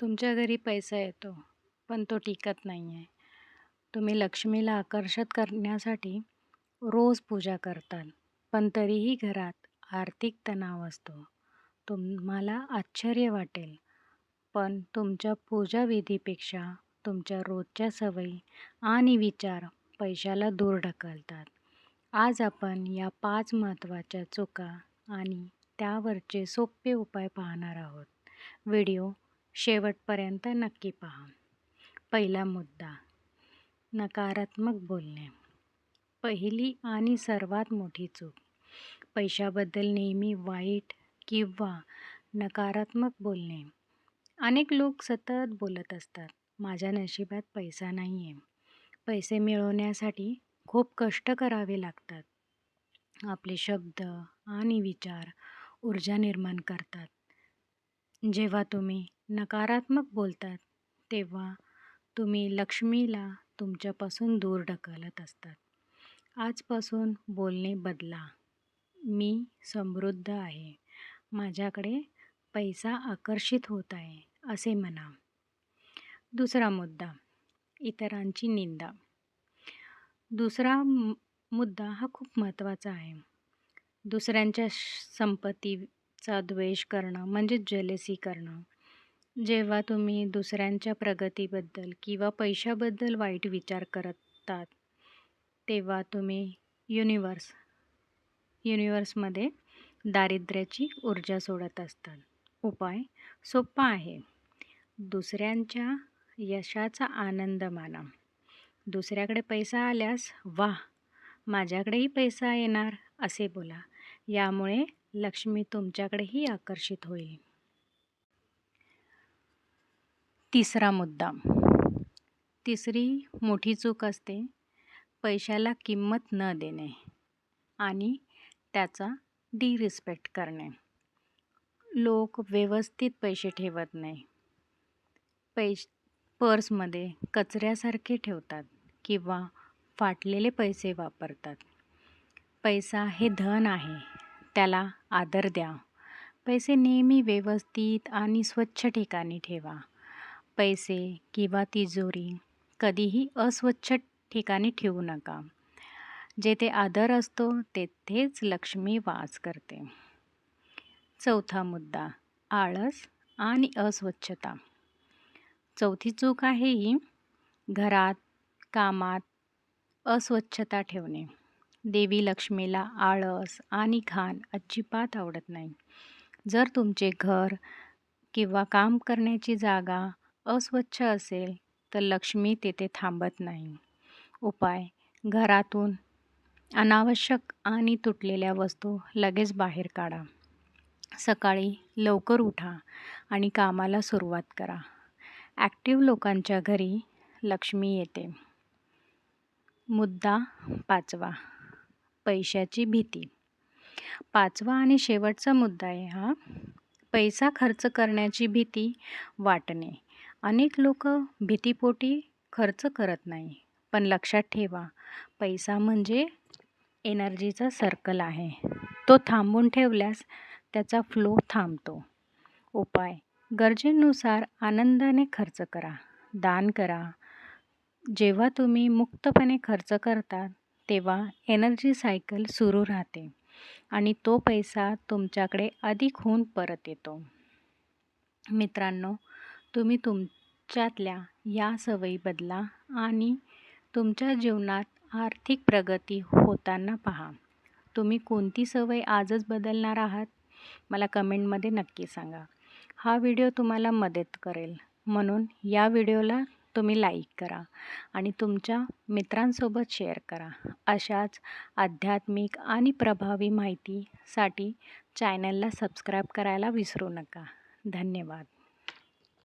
तुमच्या घरी पैसा येतो पण तो टिकत नाही आहे तुम्ही लक्ष्मीला आकर्षित करण्यासाठी रोज पूजा करतात पण तरीही घरात आर्थिक तणाव असतो. तुम्हाला आश्चर्य वाटेल पण तुमच्या पूजाविधीपेक्षा तुमच्या रोजच्या सवयी आणि विचार पैशाला दूर ढकलतात. आज आपण या पाच महत्त्वाच्या चुका आणि त्यावरचे सोपे उपाय पाहणार आहोत. व्हिडिओ शेवटपर्यंत नक्की पहा. पहिला मुद्दा नकारात्मक बोलणे. पहिली आणि सर्वात मोठी चूक पैशाबद्दल नेहमी वाईट किंवा नकारात्मक बोलणे. अनेक लोक सतत बोलत असतात माझ्या नशिबात पैसा नाही आहे पैसे मिळवण्यासाठी खूप कष्ट करावे लागतात. आपले शब्द आणि विचार ऊर्जा निर्माण करतात. जेव्हा तुम्ही नकारात्मक बोलतात तेव्हा तुम्ही लक्ष्मीला तुमच्यापासून दूर ढकलत असतात. आजपासून बोलणे बदला. मी समृद्ध आहे. माझ्याकडे पैसा आकर्षित होत आहे असे म्हणा. दुसरा मुद्दा इतरांची निंदा. दुसरा मुद्दा हा खूप महत्त्वाचा आहे. दुसऱ्यांच्या संपत्ती चा द्वेष करणं म्हणजे जलेसी करणं. जेव्हा तुम्ही दुसऱ्यांच्या प्रगतीबद्दल किंवा पैशाबद्दल वाईट विचार करतात तेव्हा तुम्ही युनिवर्स युनिवर्समध्ये दारिद्र्याची ऊर्जा सोडत असतात. उपाय सोपा आहे. दुसऱ्यांच्या यशाचा आनंद माना. दुसऱ्याकडे पैसा आल्यास वा माझ्याकडेही पैसा येणार असे बोला. यामुळे लक्ष्मी तुमच्याकडेही आकर्षित होईल. तिसरा मुद्दा. तिसरी मोठी चूक असते पैशाला किंमत न देणे आणि त्याचा डिरिस्पेक्ट करणे. लोक व्यवस्थित पैसे ठेवत नाही. पैश पर्समध्ये कचऱ्यासारखे ठेवतात किंवा फाटलेले पैसे वापरतात. पैसा हे धन आहे. त्याला आदर द्या. पैसे नेहमी व्यवस्थित आणि स्वच्छ ठिकाणी ठेवा. पैसे किंवा तिजोरी कधीही अस्वच्छ ठिकाणी ठेवू नका. जेथे आदर असतो तेथेच लक्ष्मी वास करते. चौथा मुद्दा आळस आणि अस्वच्छता. चौथी चूक आहे ही घरात कामात अस्वच्छता ठेवणे. देवी लक्ष्मीला आळस आणि घाण अजिबात आवडत नाही. जर तुमचे घर किंवा काम करण्याची जागा अस्वच्छ असेल तर लक्ष्मी तेथे थांबत नाही. उपाय घरातून अनावश्यक आणि तुटलेल्या वस्तू लगेच बाहेर काढा. सकाळी लवकर उठा आणि कामाला सुरुवात करा. ॲक्टिव्ह लोकांच्या घरी लक्ष्मी येते. मुद्दा पाचवा. पैशाची भीती. पाचवा आणि शेवटचा मुद्दा आहे हा. पैसा खर्च करण्याची भीती वाटणे. अनेक लोक भीतीपोटी खर्च करत नाही पण लक्षात ठेवा पैसा म्हणजे एनर्जीचा सर्कल आहे. तो थांबून ठेवल्यास त्याचा फ्लो थांबतो. उपाय गरजेनुसार आनंदाने खर्च करा दान करा. जेव्हा तुम्ही मुक्तपणे खर्च करतात तेव्हा एनर्जी सायकल सुरू राहते आणि तो पैसा तुमच्याकडे अधिक होऊन परत येतो. मित्रांनो तुम्ही तुमच्यातल्या या सवयी बदला आणि तुमच्या जीवनात आर्थिक प्रगती होताना पहा. तुम्ही कोणती सवय आजच बदलणार आहात? मला कमेंटमध्ये नक्की सांगा. हा व्हिडिओ तुम्हाला मदत करेल. म्हणून या व्हिडिओला तुम्ही लाईक करा आणि तुमच्या मित्रांसोबत शेअर करा. अशाच आध्यात्मिक आणि प्रभावी माहितीसाठी चॅनलला सबस्क्राईब करायला विसरू नका. धन्यवाद.